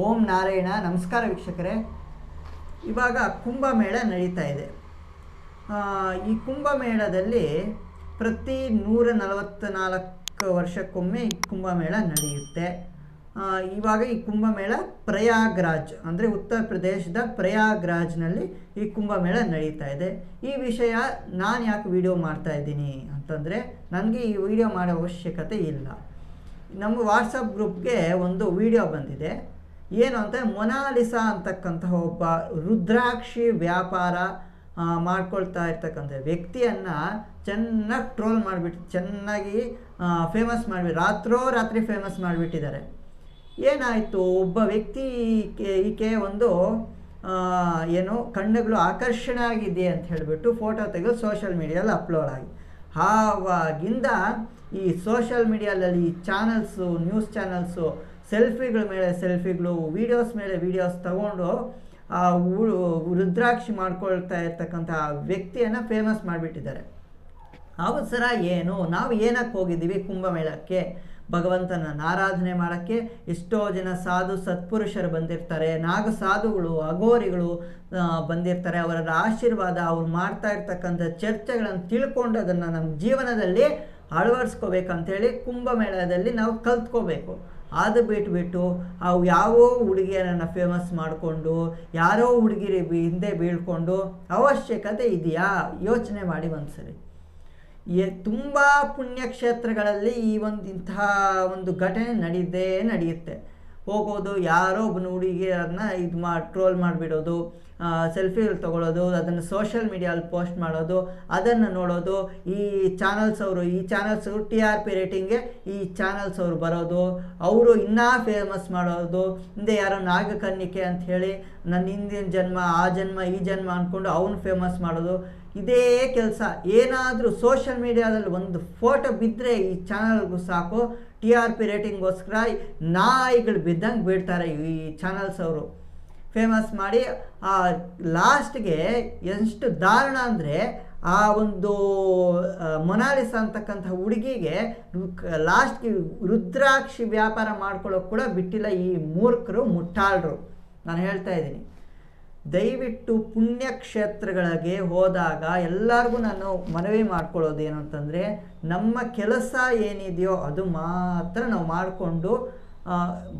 ಓಂ ನಾರಾಯಣ, ನಮಸ್ಕಾರ ವೀಕ್ಷಕರೇ. ಇವಾಗ ಕುಂಭಮೇಳ ನಡೀತಾ ಇದೆ. ಈ ಕುಂಭಮೇಳದಲ್ಲಿ ಪ್ರತಿ ನೂರ ನಲವತ್ತ ನಾಲ್ಕು ವರ್ಷಕ್ಕೊಮ್ಮೆ ಈ ಕುಂಭಮೇಳ ನಡೆಯುತ್ತೆ. ಇವಾಗ ಈ ಕುಂಭಮೇಳ ಪ್ರಯಾಗ್ರಾಜ್, ಅಂದರೆ ಉತ್ತರ ಪ್ರದೇಶದ ಪ್ರಯಾಗ್ರಾಜ್ನಲ್ಲಿ ಈ ಕುಂಭಮೇಳ ನಡೀತಾ ಇದೆ. ಈ ವಿಷಯ ನಾನು ಯಾಕೆ ವಿಡಿಯೋ ಮಾಡ್ತಾ ಇದ್ದೀನಿ ಅಂತಂದರೆ, ನನಗೆ ಈ ವಿಡಿಯೋ ಮಾಡೋ ಅವಶ್ಯಕತೆ ಇಲ್ಲ. ನಮ್ಮ ವಾಟ್ಸಪ್ ಗ್ರೂಪ್ಗೆ ಒಂದು ವಿಡಿಯೋ ಬಂದಿದೆ. ಏನು ಅಂತ ಮೊನಾಲಿಸಾ ಅಂತಕ್ಕಂತಹ ಒಬ್ಬ ರುದ್ರಾಕ್ಷಿ ವ್ಯಾಪಾರ ಮಾಡ್ಕೊಳ್ತಾ ಇರ್ತಕ್ಕಂಥ ವ್ಯಕ್ತಿಯನ್ನು ಚೆನ್ನಾಗಿ ಟ್ರೋಲ್ ಮಾಡಿಬಿಟ್ಟು ಚೆನ್ನಾಗಿ ಫೇಮಸ್ ಮಾಡಿಬಿಟ್ಟು ರಾತ್ರೋ ರಾತ್ರಿ ಫೇಮಸ್ ಮಾಡಿಬಿಟ್ಟಿದ್ದಾರೆ. ಏನಾಯಿತು? ಒಬ್ಬ ವ್ಯಕ್ತಿ ಈಕೆ ಒಂದು ಏನು ಕಣ್ಣುಗಳು ಆಕರ್ಷಣೆ ಆಗಿದೆ ಅಂತ ಹೇಳಿಬಿಟ್ಟು ಫೋಟೋ ತೆಗೆದು ಸೋಷಿಯಲ್ ಮೀಡಿಯಲ್ಲಿ ಅಪ್ಲೋಡ್ ಆಗಿ. ಆವಾಗಿಂದ ಈ ಸೋಷಿಯಲ್ ಮೀಡಿಯಾದಲ್ಲಿ ಚಾನಲ್ಸು ನ್ಯೂಸ್ ಚಾನಲ್ಸು ಸೆಲ್ಫಿಗಳ ಮೇಲೆ ಸೆಲ್ಫಿಗಳು ವೀಡಿಯೋಸ್ ಮೇಲೆ ವೀಡಿಯೋಸ್ ತಗೊಂಡು ಆ ರುದ್ರಾಕ್ಷಿ ಮಾಡ್ಕೊಳ್ತಾ ಇರ್ತಕ್ಕಂಥ ವ್ಯಕ್ತಿಯನ್ನು ಫೇಮಸ್ ಮಾಡಿಬಿಟ್ಟಿದ್ದಾರೆ. ಅವಸರ ಏನು? ನಾವು ಏನಕ್ಕೆ ಹೋಗಿದ್ದೀವಿ ಕುಂಭಮೇಳಕ್ಕೆ? ಭಗವಂತನ ಆರಾಧನೆ ಮಾಡೋಕ್ಕೆ ಎಷ್ಟೋ ಜನ ಸಾಧು ಸತ್ಪುರುಷರು ಬಂದಿರ್ತಾರೆ, ನಾಗ ಸಾಧುಗಳು, ಅಘೋರಿಗಳು ಬಂದಿರ್ತಾರೆ. ಅವರ ಆಶೀರ್ವಾದ ಅವ್ರು ಮಾಡ್ತಾ ಇರ್ತಕ್ಕಂಥ ಚರ್ಚೆಗಳನ್ನು ತಿಳ್ಕೊಂಡು ಅದನ್ನು ನಮ್ಮ ಜೀವನದಲ್ಲಿ ಅಳವಡಿಸ್ಕೋಬೇಕಂತೇಳಿ ಕುಂಭಮೇಳದಲ್ಲಿ ನಾವು ಕಲ್ತ್ಕೋಬೇಕು. ಅದು ಬಿಟ್ಬಿಟ್ಟು ಅವು ಯಾವೋ ಹುಡುಗಿಯರನ್ನು ಫೇಮಸ್ ಮಾಡಿಕೊಂಡು, ಯಾರೋ ಹುಡುಗಿರಿ ಹಿಂದೆ ಬೀಳ್ಕೊಂಡು ಅವಶ್ಯಕತೆ ಇದೆಯಾ? ಯೋಚನೆ ಮಾಡಿ ಒಂದ್ಸರಿ. ಎ ತುಂಬ ಪುಣ್ಯಕ್ಷೇತ್ರಗಳಲ್ಲಿ ಈ ಒಂದು ಇಂತಹ ಒಂದು ಘಟನೆ ನಡೆದೇ ನಡೆಯುತ್ತೆ. ಹೋಗೋದು, ಯಾರೋ ಒಬ್ಬನ ಹುಡುಗಿಯರನ್ನ ಇದು ಮಾ ಟ್ರೋಲ್ ಮಾಡಿಬಿಡೋದು ಸೆಲ್ಫಿಗಳು ತಗೊಳ್ಳೋದು ಅದನ್ನು ಸೋಷಿಯಲ್ ಮೀಡಿಯಲ್ಲಿ ಪೋಸ್ಟ್ ಮಾಡೋದು, ಅದನ್ನು ನೋಡೋದು, ಈ ಚಾನಲ್ಸ್ ಅವರು, ಈ ಚಾನಲ್ಸ್ ಟಿ ಆರ್ ಪಿ ರೇಟಿಂಗ್ಗೆ ಈ ಚಾನಲ್ಸ್ ಅವರು ಬರೋದು, ಅವರು ಇನ್ನೂ ಫೇಮಸ್ ಮಾಡೋದು, ಹಿಂದೆ ಯಾರೋ ನಾಗಕನ್ನಿಕೆ ಅಂತ ಹೇಳಿ ನನ್ನ ಹಿಂದಿನ ಜನ್ಮ, ಆ ಜನ್ಮ, ಈ ಜನ್ಮ ಅಂದ್ಕೊಂಡು ಅವನು ಫೇಮಸ್ ಮಾಡೋದು, ಇದೇ ಕೆಲಸ. ಏನಾದರೂ ಸೋಷಿಯಲ್ ಮೀಡಿಯಾದಲ್ಲಿ ಒಂದು ಫೋಟೋ ಬಿದ್ದರೆ ಈ ಚಾನಲ್ಗೂ ಸಾಕು ಟಿ ಆರ್ ಪಿ ರೇಟಿಂಗ್ಗೋಸ್ಕರ ನಾಯಿಗಳು ಬಿದ್ದಂಗೆ ಬಿಡ್ತಾರೆ ಈ ಚಾನಲ್ಸ್ ಅವರು. ಫೇಮಸ್ ಮಾಡಿ ಆ ಲಾಸ್ಟ್ಗೆ ಎಷ್ಟು ದಾರುಣ ಅಂದರೆ ಆ ಒಂದು ಮೊನಾಲಿಸ ಅಂತಕ್ಕಂಥ ಹುಡುಗಿಗೆ ಲಾಸ್ಟ್ಗೆ ರುದ್ರಾಕ್ಷಿ ವ್ಯಾಪಾರ ಮಾಡ್ಕೊಳ್ಳೋಕೆ ಕೂಡ ಬಿಟ್ಟಿಲ್ಲ ಈ ಮೂರ್ಖರು, ಮುಟ್ಟಾಳರು. ನಾನು ಹೇಳ್ತಾ ಇದ್ದೀನಿ. ದಯವಿಟ್ಟು ಪುಣ್ಯಕ್ಷೇತ್ರಗಳಿಗೆ ಹೋದಾಗ ಎಲ್ಲರಿಗೂ ನಾನು ಮನವಿ ಮಾಡ್ಕೊಳ್ಳೋದು ಏನು ಅಂತಂದರೆ, ನಮ್ಮ ಕೆಲಸ ಏನಿದೆಯೋ ಅದು ಮಾತ್ರ ನಾವು ಮಾಡಿಕೊಂಡು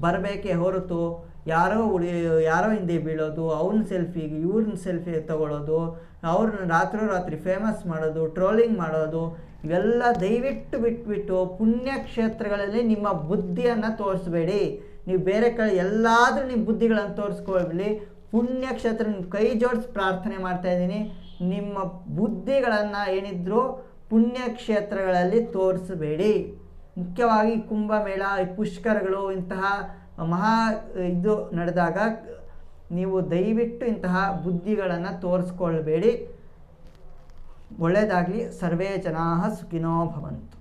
ಬರಬೇಕೇ ಹೊರತು ಯಾರೋ ಉಳಿ, ಯಾರೋ ಹಿಂದೆ ಬೀಳೋದು, ಅವನ ಸೆಲ್ಫಿಗೆ, ಇವ್ರನ್ನ ಸೆಲ್ಫಿ ತಗೊಳ್ಳೋದು ಅವ್ರನ್ನ ರಾತ್ರೋ ರಾತ್ರಿ ಫೇಮಸ್ ಮಾಡೋದು ಟ್ರೋಲಿಂಗ್ ಮಾಡೋದು, ಇವೆಲ್ಲ ದಯವಿಟ್ಟು ಬಿಟ್ಬಿಟ್ಟು ಪುಣ್ಯಕ್ಷೇತ್ರಗಳಲ್ಲಿ ನಿಮ್ಮ ಬುದ್ಧಿಯನ್ನು ತೋರಿಸ್ಬೇಡಿ. ನೀವು ಬೇರೆ ಕಡೆ ಎಲ್ಲಾದರೂ ನಿಮ್ಮ ಬುದ್ಧಿಗಳನ್ನು ತೋರಿಸ್ಕೊಳ್ಲಿ ಪುಣ್ಯಕ್ಷೇತ್ರ ಕೈ ಜೋಡಿಸಿ ಪ್ರಾರ್ಥನೆ ಮಾಡ್ತಾ ಇದ್ದೀನಿ. ನಿಮ್ಮ ಬುದ್ಧಿಗಳನ್ನು ಏನಿದ್ರು ಪುಣ್ಯಕ್ಷೇತ್ರಗಳಲ್ಲಿ ತೋರಿಸಬೇಡಿ. ಮುಖ್ಯವಾಗಿ ಕುಂಭಮೇಳ, ಪುಷ್ಕರಗಳು, ಇಂತಹ ಮಹಾ ಇದು ನಡೆದಾಗ ನೀವು ದಯವಿಟ್ಟು ಇಂತಹ ಬುದ್ಧಿಗಳನ್ನು ತೋರಿಸ್ಕೊಳ್ಬೇಡಿ. ಒಳ್ಳೆಯದಾಗಲಿ ಸರ್ವೇ ಜನಾ ಸುಖಿನೋ ಭವಂತು.